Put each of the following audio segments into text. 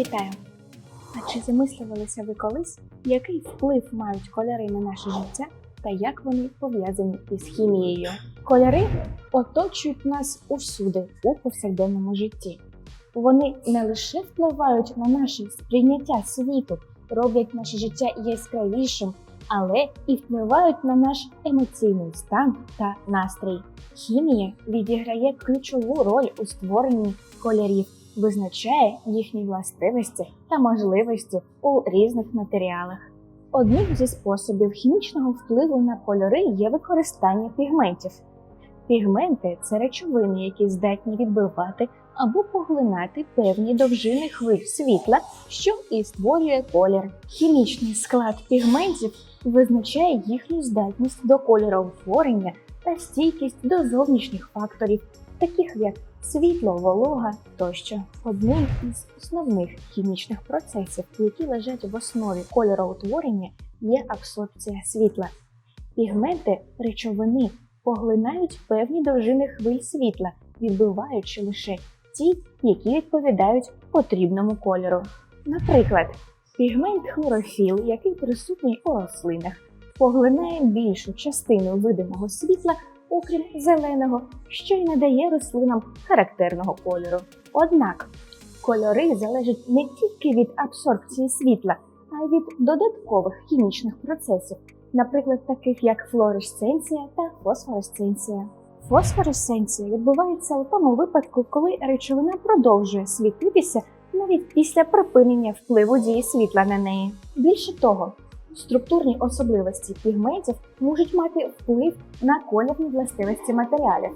Вітаю! А чи замислювалися ви колись, який вплив мають кольори на наше життя та як вони пов'язані із хімією? Кольори оточують нас усюди у повсякденному житті. Вони не лише впливають на наше сприйняття світу, роблять наше життя яскравішим, але і впливають на наш емоційний стан та настрій. Хімія відіграє ключову роль у створенні кольорів, визначає їхні властивості та можливості у різних матеріалах. Одним зі способів хімічного впливу на кольори є використання пігментів. Пігменти це речовини, які здатні відбивати або поглинати певні довжини хвиль світла, що і створює колір. Хімічний склад пігментів визначає їхню здатність до кольороутворення та стійкість до зовнішніх факторів, таких як світло, волога тощо. Одним із основних хімічних процесів, які лежать в основі кольороутворення, є абсорбція світла. Пігменти речовини поглинають певні довжини хвиль світла, відбиваючи лише ті, які відповідають потрібному кольору. Наприклад, пігмент хлорофіл, який присутній у рослинах, поглинає більшу частину видимого світла, окрім зеленого, що й надає рослинам характерного кольору. Однак кольори залежать не тільки від абсорбції світла, а й від додаткових хімічних процесів, наприклад, таких як флуоресценція та фосфоресценція. Фосфоресценція відбувається у тому випадку, коли речовина продовжує світитися навіть після припинення впливу дії світла на неї. Більше того, структурні особливості пігментів можуть мати вплив на колірні властивості матеріалів.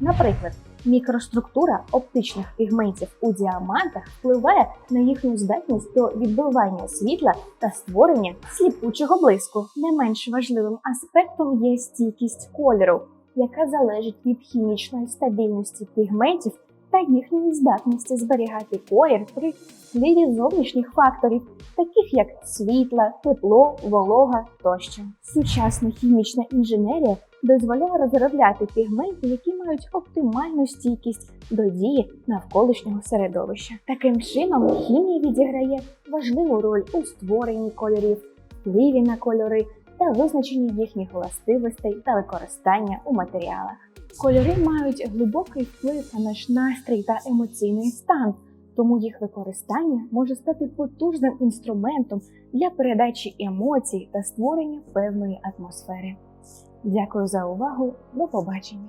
Наприклад, мікроструктура оптичних пігментів у діамантах впливає на їхню здатність до відбивання світла та створення сліпучого блиску. Не менш важливим аспектом є стійкість кольору, яка залежить від хімічної стабільності пігментів та їхньої здатності зберігати колір при впливі зовнішніх факторів, таких як світла, тепло, волога тощо. Сучасна хімічна інженерія дозволяє розробляти пігменти, які мають оптимальну стійкість до дії навколишнього середовища. Таким чином, хімія відіграє важливу роль у створенні кольорів, впливі на кольори та визначення їхніх властивостей та використання у матеріалах. Кольори мають глибокий вплив на наш настрій та емоційний стан, тому їх використання може стати потужним інструментом для передачі емоцій та створення певної атмосфери. Дякую за увагу. До побачення!